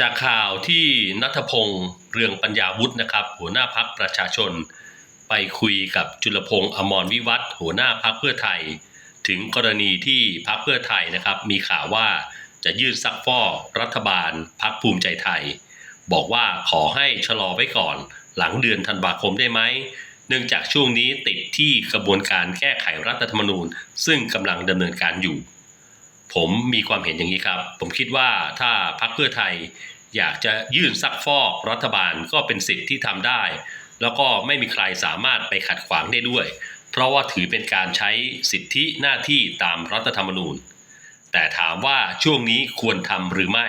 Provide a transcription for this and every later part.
จากข่าวที่นัทพงศ์เรืองปัญญาวุฒินะครับ หัวหน้าพักประชาชน ไปคุยกับจุลพงศ์อมรวิวัฒหัวหน้าพักเพื่อไทย ถึงกรณีที่พักเพื่อไทยนะครับ มีข่าวว่าจะยื่นซักฟอกรัฐบาลพักภูมิใจไทย บอกว่าขอให้ชะลอไว้ก่อนหลังเดือนธันวาคมได้ไหมเนื่องจากช่วงนี้ติดที่กระบวนการแก้ไขรัฐธรรมนูญ ซึ่งกำลังดำเนินการอยู่ ผมมีความเห็นอย่างนี้ครับ ผมคิดว่าถ้าพรรคเพื่อไทยอยากจะยื่นซักฟอกรัฐบาลก็เป็นสิทธิ์ที่ทำได้ แล้วก็ไม่มีใครสามารถไปขัดขวางได้ด้วย เพราะว่าถือเป็นการใช้สิทธิหน้าที่ตามรัฐธรรมนูญ แต่ถามว่าช่วงนี้ควรทำหรือไม่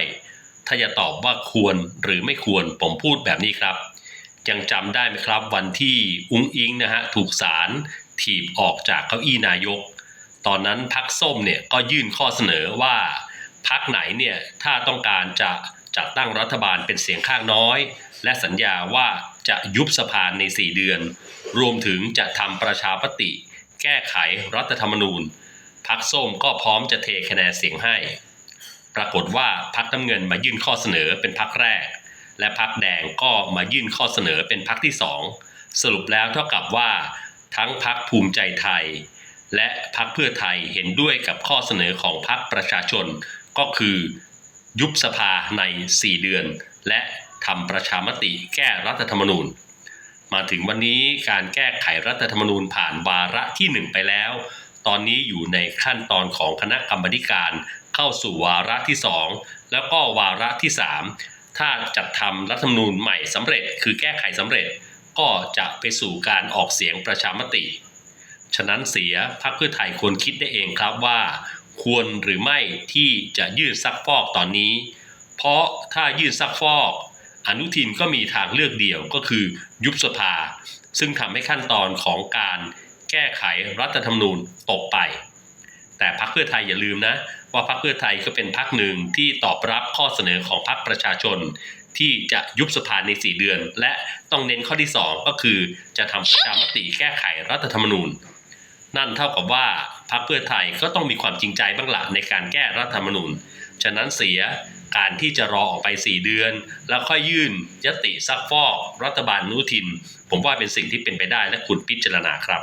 ถ้าจะตอบว่าควรหรือไม่ควรผมพูดแบบนี้ครับ ยังจำได้ไหมครับวันที่อุ้งอิงนะฮะถูกศาลถีบออกจากเก้าอี้นายก ตอนนั้นพักส้มเนี่ยก็ยื่นข้อเสนอว่าพักไหนเนี่ยถ้าต้องการจะจัดตั้งรัฐบาลเป็นเสียงข้างน้อย และสัญญาว่าจะยุบสภาใน 4 เดือน รวมถึงจะทำประชามติ แก้ไขรัฐธรรมนูญพักส้มก็พร้อมจะเทคะแนนเสียงให้ ปรากฏว่าพักน้ำเงินมายื่นข้อเสนอเป็นพักแรก และพักแดงก็มายื่นข้อเสนอเป็นพักที่สองสรุปแล้วเท่ากับว่า ทั้งพักภูมิใจไทย และพักเพื่อไทยเห็นด้วยกับข้อเสนอของพักประชาชน ก็คือยุบสภาใน 4 เดือน และทำประชามติแก้รัฐธรรมนูญ มาถึงวันนี้การแก้ไขรัฐธรรมนูญผ่านวาระที่ 1 ไปแล้ว ตอนนี้อยู่ในขั้นตอนของคณะกรรมการเข้าสู่วาระที่ 2 แล้วก็วาระที่ 3 ถ้าจัดทำรัฐธรรมนูญใหม่สำเร็จ คือแก้ไขสำเร็จ ก็จะไปสู่การออกเสียงประชามติ ฉะนั้นเสียพรรคเพื่อไทยควรคิดได้เองครับว่า ควรหรือไม่ที่จะยื่นซักฟอกตอนนี้ เพราะถ้ายื่นซักฟอก อนุทินก็มีทางเลือกเดียวก็คือยุบสภา ซึ่งทำให้ขั้นตอนของการแก้ไขรัฐธรรมนูญตกไป แต่พรรคเพื่อไทยอย่าลืมนะ ว่าพรรคเพื่อไทยก็เป็นพรรคหนึ่งที่ตอบรับข้อเสนอของพรรคประชาชน ที่จะยุบสภาใน 4 เดือน และต้องเน้นข้อที่ 2 ก็คือจะทำประชามติแก้ไขรัฐธรรมนูญ นั่นเท่ากับว่าพรรคเพื่อไทยก็ต้องมีความจริงใจบ้างละในการแก้รัฐธรรมนูญ ฉะนั้นเสียการที่จะรอออกไป 4 เดือน แล้วค่อยยื่นยติซักฟอกรัฐบาลนุทิน ผมว่าเป็นสิ่งที่เป็นไปได้และคุณพิจารณาครับ